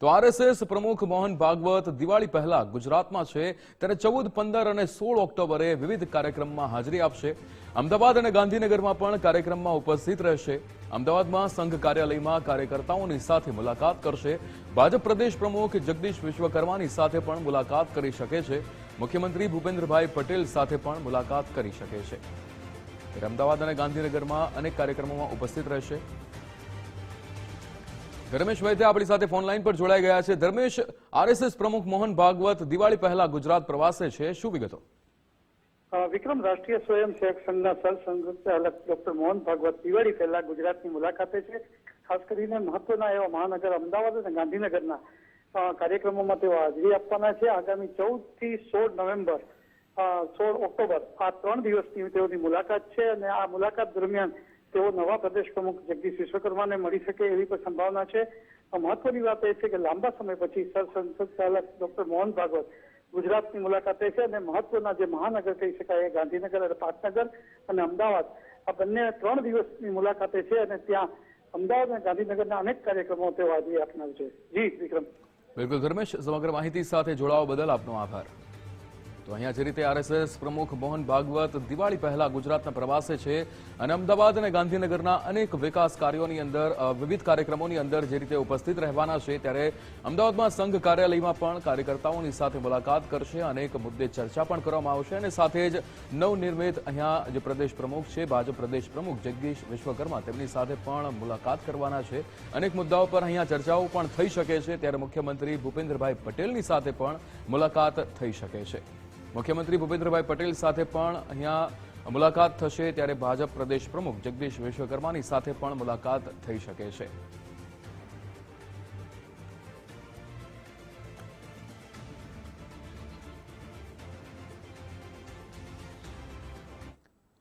તો આરએસએસ પ્રમુખ મોહન ભાગવત દિવાળી પહેલા ગુજરાતમાં છે, ત્યારે ચૌદ, પંદર અને સોળ ઓક્ટોબરે વિવિધ કાર્યક્રમમાં હાજરી આપશે. અમદાવાદ અને ગાંધીનગરમાં પણ કાર્યક્રમમાં ઉપસ્થિત રહેશે. અમદાવાદમાં સંઘ કાર્યાલયમાં કાર્યકર્તાઓની સાથે મુલાકાત કરશે. ભાજપ પ્રદેશ પ્રમુખ જગદીશ વિશ્વકર્માની સાથે પણ મુલાકાત કરી શકે છે. મુખ્યમંત્રી ભૂપેન્દ્રભાઈ પટેલ સાથે પણ મુલાકાત કરી શકે છે. અમદાવાદ અને ગાંધીનગરમાં અનેક કાર્યક્રમોમાં ઉપસ્થિત રહેશે. ધર્મેશ વૈદ્ય આપણી સાથે ફોન લાઈન પર જોડાઈ ગયા છે. ધર્મેશ આરએસએસ પ્રમુખ મોહન ભાગવત, દિવાળી પહેલા ગુજરાત પ્રવાસે છે. શું વિગતો? વિક્રમ રાષ્ટ્રીય સ્વયંસેવક સંઘના સરસંઘચાલક ડોક્ટર મોહન ભાગવત દિવાળી પહેલા ગુજરાતની મુલાકાતે છે. ખાસ કરીને મહત્વના એવા મહાનગર અમદાવાદ અને ગાંધીનગરના કાર્યક્રમોમાં તેઓ હાજરી આપવાના છે. આગામી ચૌદથી સોળ નવેમ્બર સોળ ઓક્ટોબર, આ ત્રણ દિવસની તેઓની મુલાકાત છે અને આ મુલાકાત દરમિયાન તેઓ નવા પ્રદેશ પ્રમુખ જગદીશ વિશ્વકર્માને મળી શકે એવી પણ સંભાવના છે. મહત્વની વાત એ છે કે લાંબા સમય પછી સંસદ ચાલક ડોક્ટર મોહન ભાગવત ગુજરાતની મુલાકાતે છે અને મહત્વના જે મહાનગર કહી શકાય એ ગાંધીનગર અને પાટનગર અને અમદાવાદ આ બંને ત્રણ દિવસની મુલાકાતે છે અને ત્યાં અમદાવાદ અને ગાંધીનગરના અનેક કાર્યક્રમો તેઓ આજે આપનાર છે. જી, વિક્રમ. બિલકુલ ધર્મેશ, સમગ્ર માહિતી સાથે જોડાવા બદલ આપનો આભાર. તો અહીંયા જે રીતે આરએસએસ પ્રમુખ મોહન ભાગવત દિવાળી પહેલા ગુજરાતના પ્રવાસે છે અને અમદાવાદ અને ગાંધીનગરના અનેક વિકાસ કાર્યોની અંદર વિવિધ કાર્યક્રમોની અંદર જે રીતે ઉપસ્થિત રહેવાના છે, ત્યારે અમદાવાદમાં સંઘ કાર્યાલયમાં પણ કાર્યકર્તાઓની સાથે મુલાકાત કરશે, અનેક મુદ્દે ચર્ચા પણ કરવામાં આવશે અને સાથે જ નવનિર્મિત અહીંયા જે પ્રદેશ પ્રમુખ છે, ભાજપ પ્રદેશ પ્રમુખ જગદીશ વિશ્વકર્મા તેમની સાથે પણ મુલાકાત કરવાના છે. અનેક મુદ્દાઓ પર અહીંયા ચર્ચાઓ પણ થઈ શકે છે, ત્યારે મુખ્યમંત્રી ભૂપેન્દ્રભાઈ પટેલની સાથે પણ મુલાકાત થઈ શકે છે. મુખ્યમંત્રી ભૂપેન્દ્રભાઈ પટેલ સાથે પણ અહીંયા મુલાકાત થશે ત્યારે ભાજપ પ્રદેશ પ્રમુખ જગદીશ વિશ્વકર્માની સાથે પણ મુલાકાત થઈ શકે છે.